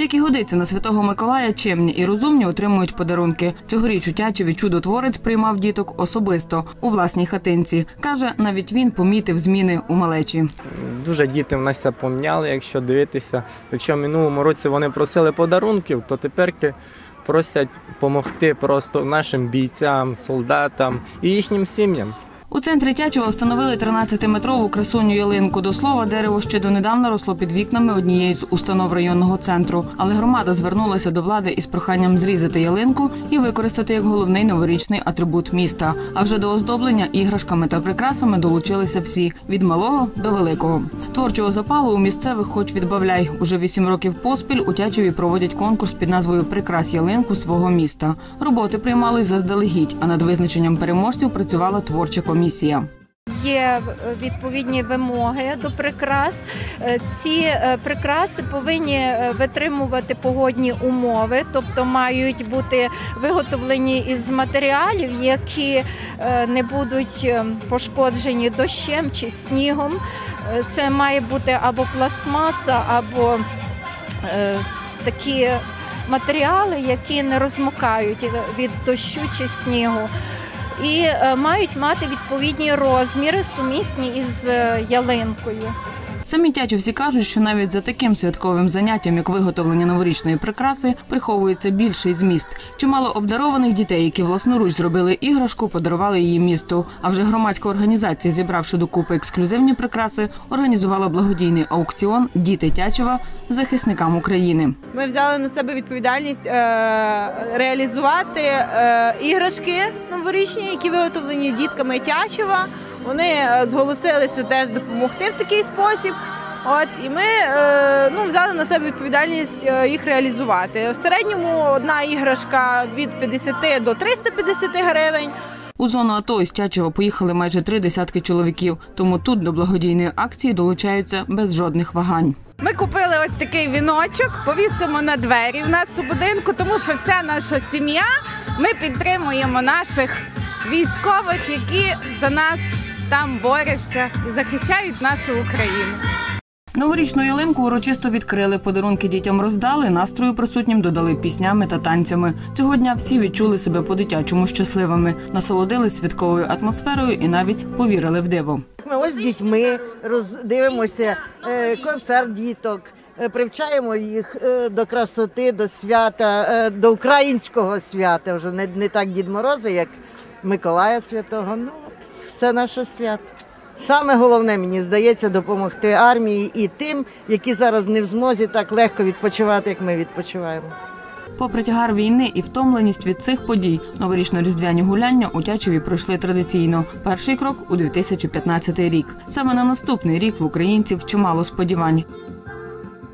Як і годиться на святого Миколая, чемні і розумні отримують подарунки. Цьогоріч у Тячеві чудотворець приймав діток особисто у власній хатинці. Каже, навіть він помітив зміни у малечі. Дуже діти в нас поміняли, якщо дивитися. Якщо в минулому році вони просили подарунків, то тепер просять допомогти просто нашим бійцям, солдатам і їхнім сім'ям. У центрі Тячева встановили 13-метрову красуню ялинку. До слова, дерево ще донедавна росло під вікнами однієї з установ районного центру. Але громада звернулася до влади із проханням зрізати ялинку і використати як головний новорічний атрибут міста. А вже до оздоблення іграшками та прикрасами долучилися всі від малого до великого. Творчого запалу у місцевих, хоч відбавляй, уже вісім років поспіль у Тячеві проводять конкурс під назвою Прикрас ялинку свого міста. Роботи приймались заздалегідь, а над визначенням переможців працювала творча комісія. Є е, відповідні вимоги до прикрас. Е, Ці е, прикраси повинні е, витримувати погодні умови, тобто мають бути виготовлені із матеріалів, які не будуть пошкоджені дощем чи снігом. Це має бути або пластмаса, або такі матеріали, які не розмокають від дощу чи снігу і е, мають мати відповідні розміри, сумісні із е, ялинкою. Самі тячівці кажуть, що навіть за таким святковим заняттям, як виготовлення новорічної прикраси, приховується більший зміст. Чимало обдарованих дітей, які власноруч зробили іграшку, подарували її місту. А вже громадська організація, зібравши докупи ексклюзивні прикраси, організувала благодійний аукціон Діти Тячева захисникам України. Ми взяли на себе відповідальність е, реалізувати е, іграшки новорічні, які виготовлені дітками Тячева. Вони е, зголосилися теж допомогти в такий спосіб. От і ми е, ну, взяли на себе відповідальність е, їх реалізувати. В середньому одна іграшка від 50 до 350 гривень. У зону АТО із Тячева поїхали майже три десятки чоловіків. Тому тут до благодійної акції долучаються без жодних вагань. Ми купили ось такий віночок, повісимо на двері в нас у будинку, тому що вся наша сім'я. Ми підтримуємо наших військових, які за нас там борються і захищають нашу Україну. Новорічну ялинку урочисто відкрили, подарунки дітям роздали, настрою присутнім додали піснями та танцями. Цього дня всі відчули себе по-дитячому щасливими, насолодились святковою атмосферою і навіть повірили в диво. Ми ось з дітьми роздивимося е, концерт діток, е, привчаємо їх е, до красоти, до свята, до українського свята. Вже не, не так Дід Мороза, як Миколая Святого. Ну, все наше свято. Саме головне, мені здається, допомогти армії і тим, які зараз не в змозі так легко відпочивати, як ми відпочиваємо. Попри тягар війни і втомленість від цих подій, новорічно-різдвяні гуляння у Тячеві пройшли традиційно. Перший крок у 2015 рік. Саме на наступний рік в українців чимало сподівань.